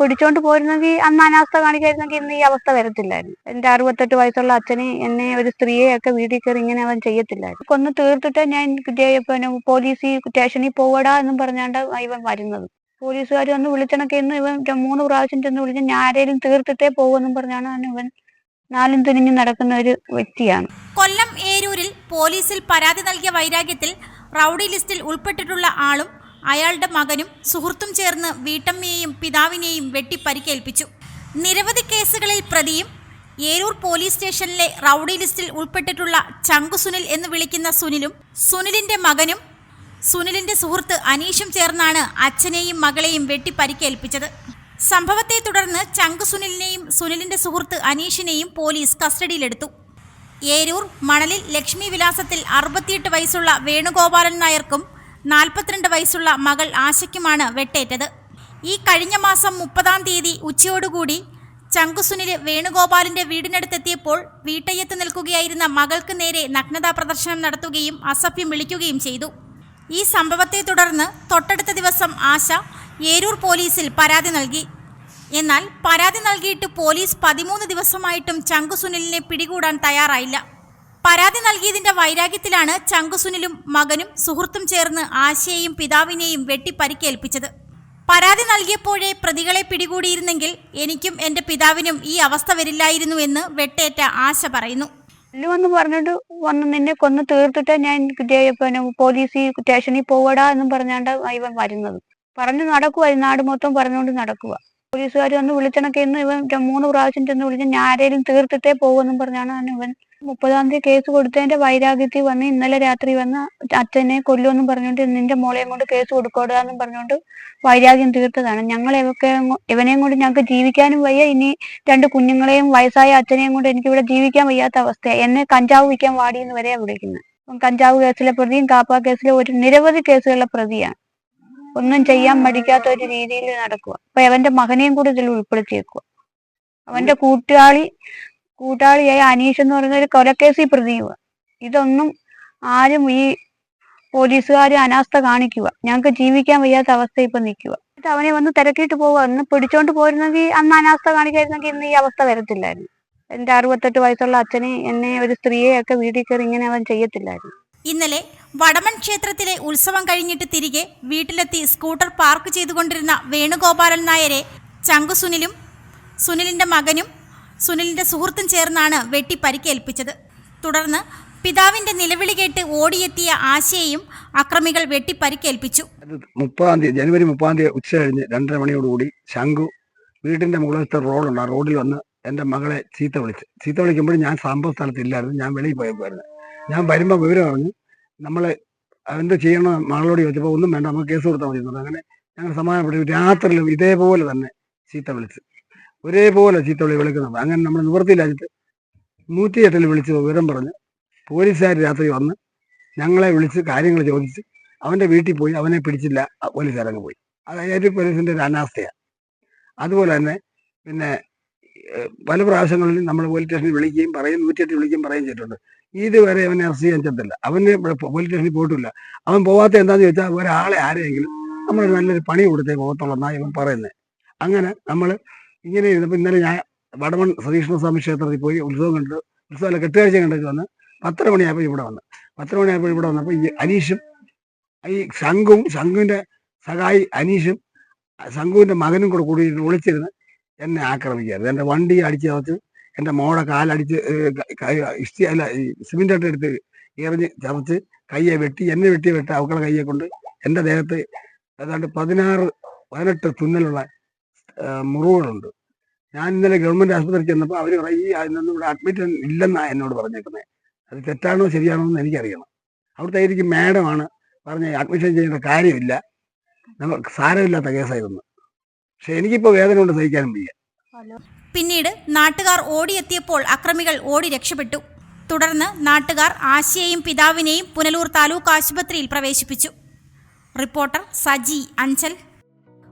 പിടിച്ചോണ്ട് പോയിരുന്നെങ്കിൽ അന്ന് അനാസ്ഥ കാണിക്കായിരുന്നെങ്കിൽ ഇന്ന് ഈ അവസ്ഥ വരത്തില്ലായിരുന്നു. എന്റെ അറുപത്തെട്ട് വയസ്സുള്ള അച്ഛനെ എന്നെ ഒരു സ്ത്രീയെ ഒക്കെ വീട്ടിൽ കയറി ഇങ്ങനെ അവൻ ചെയ്യത്തില്ലായിരുന്നു. കൊന്ന് തീർത്തിട്ട് ഞാൻ പിന്നെ പോലീസ് സ്റ്റേഷനിൽ പോവടാ എന്നും പറഞ്ഞാണ്ട് ഇവൻ വരുന്നത്. പോലീസുകാർ വന്ന് വിളിച്ചണക്കെ ഇന്ന് ഇവൻ മൂന്ന് പ്രാവശ്യം ചെന്ന് വിളിച്ച് ഞാൻ ആരേലും തീർത്തിട്ടേ പോകുമെന്നും പറഞ്ഞാണ് ഇവൻ നാലും തിരിഞ്ഞ് നടക്കുന്ന ഒരു വ്യക്തിയാണ്. കൊല്ലം ഏരൂരിൽ പോലീസിൽ പരാതി നൽകിയ വൈരാഗ്യത്തിൽ റൌഡി ലിസ്റ്റിൽ ഉൾപ്പെട്ടിട്ടുള്ള ആളും അയാളുടെ മകനും സുഹൃത്തും ചേർന്ന് വീട്ടമ്മയെയും പിതാവിനെയും വെട്ടി പരിക്കേൽപ്പിച്ചു. നിരവധി കേസുകളിൽ പ്രതിയും ഏരൂർ പോലീസ് സ്റ്റേഷനിലെ റൌഡി ലിസ്റ്റിൽ ഉൾപ്പെട്ടിട്ടുള്ള ചങ്കു സുനിൽ എന്ന് വിളിക്കുന്ന സുനിലും സുനിലിന്റെ മകനും സുനിലിന്റെ സുഹൃത്ത് അനീഷും ചേർന്നാണ് അച്ഛനെയും മകളെയും വെട്ടി പരിക്കേൽപ്പിച്ചത്. സംഭവത്തെ തുടർന്ന് ചങ്കു സുനിലിനെയും സുനിലിന്റെ സുഹൃത്ത് അനീഷിനെയും പോലീസ് കസ്റ്റഡിയിലെടുത്തു. ഏരൂർ മണലിൽ ലക്ഷ്മി വിലാസത്തിൽ അറുപത്തിയെട്ട് വയസ്സുള്ള വേണുഗോപാലൻ നായർക്കും നാൽപ്പത്തിരണ്ട് വയസ്സുള്ള മകൾ ആശയ്ക്കുമാണ് വെട്ടേറ്റത്. ഈ കഴിഞ്ഞ മാസം മുപ്പതാം തീയതി ഉച്ചയോടുകൂടി ചങ്കുസുനിൽ വേണുഗോപാലിന്റെ വീടിനടുത്തെത്തിയപ്പോൾ വീട്ടയ്യത്ത് നിൽക്കുകയായിരുന്ന മകൾക്ക് നേരെ നഗ്നതാ പ്രദർശനം നടത്തുകയും അസഭ്യം വിളിക്കുകയും ചെയ്തു. ഈ സംഭവത്തെ തുടർന്ന് തൊട്ടടുത്ത ദിവസം ആശ ഏരൂർ പോലീസിൽ പരാതി നൽകി. എന്നാൽ പരാതി നൽകിയിട്ട് പോലീസ് പതിമൂന്ന് ദിവസമായിട്ടും ചങ്കുസുനിലിനെ പിടികൂടാൻ തയ്യാറായില്ല. പരാതി നൽകിയതിന്റെ വൈരാഗ്യത്തിലാണ് ചങ്കുസുനിലും മകനും സുഹൃത്തും ചേർന്ന് ആശയെയും പിതാവിനെയും വെട്ടി പരിക്കേൽപ്പിച്ചത് പരാതി നൽകിയപ്പോഴേ പ്രതികളെ പിടികൂടിയിരുന്നെങ്കിൽ എനിക്കും എന്റെ പിതാവിനും ഈ അവസ്ഥ വരില്ലായിരുന്നു എന്ന് വെട്ടേറ്റ ആശ പറയുന്നു. വന്ന് പറഞ്ഞിട്ട് വന്ന് നിന്നെ കൊന്ന് തീർത്തിട്ട് ഞാൻ പോലീസ് സ്റ്റേഷനിൽ പോവടാ എന്നും പറഞ്ഞാണ്ട് ഇവൻ വരുന്നത്. പറഞ്ഞു നടക്കുക നാട് മൊത്തം പറഞ്ഞുകൊണ്ട് നടക്കുക പോലീസുകാർ വന്ന് വിളിച്ചണക്കെന്ന് ഇവൻ മൂന്ന് പ്രാവശ്യം ചെന്ന് വിളിച്ച് ഞാൻ ആരേലും തീർത്തിട്ടേ പോകുമെന്നും പറഞ്ഞാണ് ഇവൻ മുപ്പതാം തീയതി കേസ് കൊടുത്തതിന്റെ വൈരാഗ്യത്തിൽ വന്ന് ഇന്നലെ രാത്രി വന്ന് അച്ഛനെ കൊല്ലുമെന്നും പറഞ്ഞുകൊണ്ട് നിന്റെ മോളെയും കൊണ്ട് കേസ് കൊടുക്കോടാന്നും പറഞ്ഞുകൊണ്ട് വൈരാഗ്യം തീർത്തതാണ്. ഞങ്ങൾ ഇവക്കെ ഇവനെയും കൊണ്ട് ഞങ്ങൾക്ക് ജീവിക്കാനും വയ്യ. ഇനി രണ്ട് കുഞ്ഞുങ്ങളെയും വയസ്സായ അച്ഛനെയും കൊണ്ട് എനിക്ക് ഇവിടെ ജീവിക്കാൻ വയ്യാത്ത അവസ്ഥയാണ് എന്നെ കഞ്ചാവ് വിൽക്കാൻ വാടിയെന്ന് വരെയാ വിളിക്കുന്നത്. കഞ്ചാവ് കേസിലെ പ്രതിയും കാപ്പ കേസിലെ ഒരു നിരവധി കേസുകളിലെ പ്രതിയാണ്. ഒന്നും ചെയ്യാൻ മടിക്കാത്ത ഒരു രീതിയിൽ നടക്കുക അപ്പൊ അവന്റെ മകനെയും കൂടി ഇതിൽ ഉൾപ്പെടുത്തിയേക്കുക അവന്റെ കൂട്ടാളി കൂട്ടാളിയായ അനീഷ് എന്ന് പറയുന്ന ഒരു കൊലക്കേസിൽ പ്രതിയുക ഇതൊന്നും ആരും ഈ പോലീസുകാർ അനാസ്ഥ കാണിക്കുക. ഞങ്ങൾക്ക് ജീവിക്കാൻ വയ്യാത്ത അവസ്ഥ ഇപ്പൊ നിൽക്കുക. അവനെ വന്ന് തിരക്കിയിട്ട് പോവുക. ഒന്ന് പിടിച്ചോണ്ട് പോയിരുന്നെങ്കിൽ അന്ന് അനാസ്ഥ കാണിക്കായിരുന്നെങ്കിൽ ഇന്ന് ഈ അവസ്ഥ വരത്തില്ലായിരുന്നു. എന്റെ അറുപത്തെട്ട് വയസ്സുള്ള അച്ഛനെ എന്നെ ഒരു സ്ത്രീയെ ഒക്കെ വീട്ടിൽ കയറി ഇങ്ങനെ അവൻ ചെയ്യത്തില്ലായിരുന്നു. ഇന്നലെ വടമൺ ക്ഷേത്രത്തിലെ ഉത്സവം കഴിഞ്ഞിട്ട് തിരികെ വീട്ടിലെത്തി സ്കൂട്ടർ പാർക്ക് ചെയ്തുകൊണ്ടിരുന്ന വേണുഗോപാലൻ നായരെ ചങ്കു സുനിലും സുനിലിന്റെ മകനും സുനിലിന്റെ സുഹൃത്തും ചേർന്നാണ് വെട്ടി പരിക്കേൽപ്പിച്ചത്. തുടർന്ന് പിതാവിന്റെ നിലവിളി കേട്ട് ഓടിയെത്തിയ ആശയെയും അക്രമികൾ വെട്ടി പരിക്കേൽപ്പിച്ചു. മുപ്പതാം തീയതി ജനുവരി മുപ്പതാം തീയതി ഉച്ച കഴിഞ്ഞ് രണ്ടര മണിയോടുകൂടി ശംഖു വീടിന്റെ മുകളിലത്തെ റോഡുണ്ട് ആ റോഡിൽ വന്ന് എന്റെ മകളെ ചീത്ത വിളിച്ച്. ചീത്ത വിളിക്കുമ്പോൾ ഞാൻ സംഭവ സ്ഥലത്തില്ലായിരുന്നു ഞാൻ വെളിയിൽ പോയപ്പോയിരുന്നു ഞാൻ വരുമ്പോൾ വിവരം അറിഞ്ഞു നമ്മളെ എന്ത് ചെയ്യണം മകളോട് ചോദിച്ചപ്പോൾ ഒന്നും വേണ്ട നമുക്ക് കേസ് കൊടുത്താൽ മതി അങ്ങനെ ഞങ്ങൾ സമാധാനപ്പെട്ടു രാത്രിയിലും ഇതേപോലെ തന്നെ ചീത്ത വിളിച്ച്. ഒരേപോലെ ചീത്ത വിളി വിളിക്കുന്നുണ്ട്. അങ്ങനെ നമ്മൾ നിവൃത്തിയില്ലാഞ്ഞിട്ട് നൂറ്റി എട്ടിൽ വിളിച്ച് വിവരം പറഞ്ഞ് പോലീസുകാർ രാത്രി വന്ന് ഞങ്ങളെ വിളിച്ച് കാര്യങ്ങൾ ചോദിച്ച് അവന്റെ വീട്ടിൽ പോയി അവനെ പിടിച്ചില്ല പോലീസുകാരങ്ങ് പോയി. അതായത് പോലീസിന്റെ ഒരു അനാസ്ഥയാണ് അതുപോലെ തന്നെ പിന്നെ പല പ്രാവശ്യങ്ങളിലും നമ്മൾ പോലീസ് സ്റ്റേഷനിൽ വിളിക്കുകയും പറയും നൂറ്റിയെട്ട് വിളിക്കുകയും പറയുകയും ചെയ്തിട്ടുണ്ട്. ഇതുവരെ അവനെ അറസ്റ്റ് ചെയ്യാൻ ചെന്നില്ല അവന് പോലീസ് സ്റ്റേഷനിൽ പോയിട്ടില്ല. അവൻ പോവാത്ത എന്താന്ന് ചോദിച്ചാൽ ഒരാളെ ആരെയെങ്കിലും നമ്മൾ നല്ലൊരു പണി കൊടുത്തേ പോകത്തുള്ളൂ എന്നാണ് ഇവൻ പറയുന്നത് അങ്ങനെ നമ്മൾ ഇങ്ങനെ ഇരുന്നപ്പോൾ ഇന്നലെ ഞാൻ വടമൺ ശ്രീകൃഷ്ണ സ്വാമി ക്ഷേത്രത്തിൽ പോയി ഉത്സവം കണ്ട് ഉത്സവമല്ല കെട്ടുകാഴ്ച കണ്ടൊക്കെ വന്ന് പത്തര മണിയായപ്പോൾ ഇവിടെ വന്ന്. പത്തര മണിയായപ്പോൾ ഇവിടെ വന്നപ്പോൾ ഈ അനീഷും ഈ ശംഖുവും ശംഖുവിന്റെ സഹായി അനീഷും ശംഖുവിന്റെ മകനും കൂടെ കൂടി വിളിച്ചിരുന്ന് എന്നെ ആക്രമിക്കായിരുന്നു. എന്റെ വണ്ടി അടിച്ച് എന്റെ മോടെ കാലടിച്ച് ഇഷ്ടി അല്ല ഈ സിമെന്റ് എടുത്ത് എറിഞ്ഞ് ചതച്ച് കയ്യെ വെട്ടി എന്നെ വെട്ടി വെട്ട അവക്കളെ കയ്യെ കൊണ്ട് എന്റെ ദേഹത്ത് ഏതാണ്ട് പതിനാറ് പതിനെട്ട് തുന്നലുള്ള മുറിവുകളുണ്ട്. ഞാൻ ഇന്നലെ ഗവൺമെന്റ് ആശുപത്രിയിൽ ചെന്നപ്പോൾ അവർ പറയും ഈ അതിനൊന്നും ഇവിടെ അഡ്മിറ്റ് ഇല്ലെന്നാ എന്നോട് പറഞ്ഞേക്കുന്നത് അത് തെറ്റാണോ ശരിയാണോ എന്ന് എനിക്കറിയണം. അവിടുത്തെ ആയിരിക്കും മാഡമാണ് പറഞ്ഞ അഡ്മിഷൻ ചെയ്യേണ്ട കാര്യമില്ല. നമുക്ക് സാരമില്ലാത്ത കേസായിരുന്നു. പക്ഷെ എനിക്കിപ്പോൾ വേദന കൊണ്ട് സഹിക്കാനും വയ്യ. പിന്നീട് നാട്ടുകാർ ഓടിയെത്തിയപ്പോൾ അക്രമികൾ ഓടി രക്ഷപ്പെട്ടു. തുടർന്ന് നാട്ടുകാർ ആശയെയും പിതാവിനെയും പുനലൂർ താലൂക്ക് ആശുപത്രിയിൽ പ്രവേശിപ്പിച്ചു. റിപ്പോർട്ടർ സജി അഞ്ചൽ.